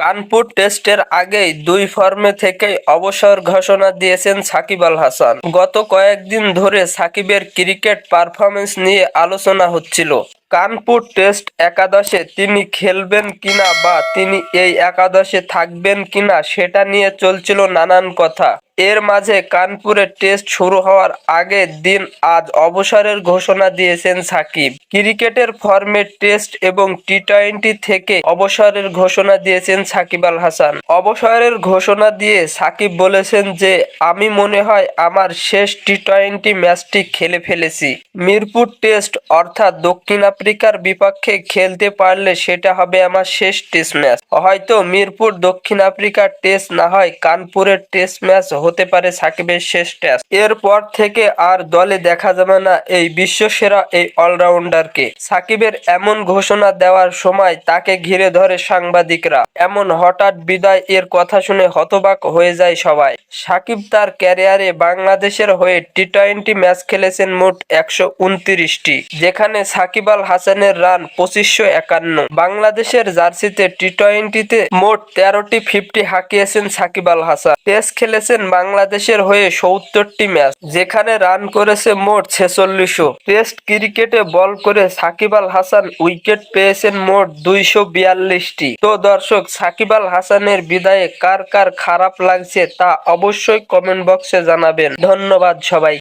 কানপুর টেস্টের আগেই দুই ফর্মে থেকেই অবসর ঘোষণা দিয়েছেন সাকিব আল হাসান। গত কয়েকদিন ধরে সাকিবের ক্রিকেট পারফরমেন্স নিয়ে আলোচনা হচ্ছিল। কানপুর টেস্ট একাদশে তিনি খেলবেন কিনা বা তিনি এই একাদশে থাকবেন কিনা সেটা নিয়ে চলছিল নানান কথা। এর মাঝে কানপুরে টেস্ট শুরু হওয়ার আগের দিন আজ অবসরের ঘোষণা দিয়েছেন সাকিব। ক্রিকেটের ফর্মে টেস্ট এবং টি টোয়েন্টি থেকে অবসরের ঘোষণা দিয়েছেন সাকিব আল হাসান। অবসরের ঘোষণা দিয়ে সাকিব বলেছেন যে, আমি মনে হয় আমার শেষ টি টোয়েন্টি ম্যাচটি খেলে ফেলেছি। মিরপুর টেস্ট অর্থাৎ দক্ষিণ আফ্রিকার বিপক্ষে খেলতে পারলে সেটা হবে আমার শেষ টেস্ট ম্যাচ। হয়তো মিরপুর দক্ষিণ আফ্রিকার টেস্ট না হয়, কানপুরের টেস্ট ম্যাচ হতে পারে সাকিবের শেষ টেস্ট। এরপর থেকে আর দলে দেখা যাবে না এই বিশ্বসেরা এই অলরাউন্ডারকে। সাকিবের এমন ঘোষণা দেওয়ার সময় তাকে ঘিরে ধরে সাংবাদিকরা। এমন হঠাৎ বিদায় এর কথা শুনে হতবাক হয়ে যায় সবাই। সাকিব তার ক্যারিয়ারে বাংলাদেশের হয়ে টি টোয়েন্টি ম্যাচ খেলেছেন মোট একশো উনত্রিশটি, যেখানে সাকিব আল হাসানের রান পঁচিশশো একান্ন। বাংলাদেশের জার্সিতে টি টোয়েন্টিতে মোট তেরোটি ফিফটি হাঁকিয়েছেন সাকিব আল হাসান। টেস্ট খেলেছেন বাংলাদেশের হয়ে সত্তরটি ম্যাচ, যেখানে রান করেছে মোট ছেচল্লিশও। টেস্ট ক্রিকেটে বল করে সাকিব আল হাসান উইকেট পেয়েছেন মোট দুইশো বিয়াল্লিশটি। তো দর্শক, সাকিব আল হাসানের বিদায়ে কার কার খারাপ লাগছে তা অবশ্যই কমেন্ট বক্সে জানাবেন। ধন্যবাদ সবাই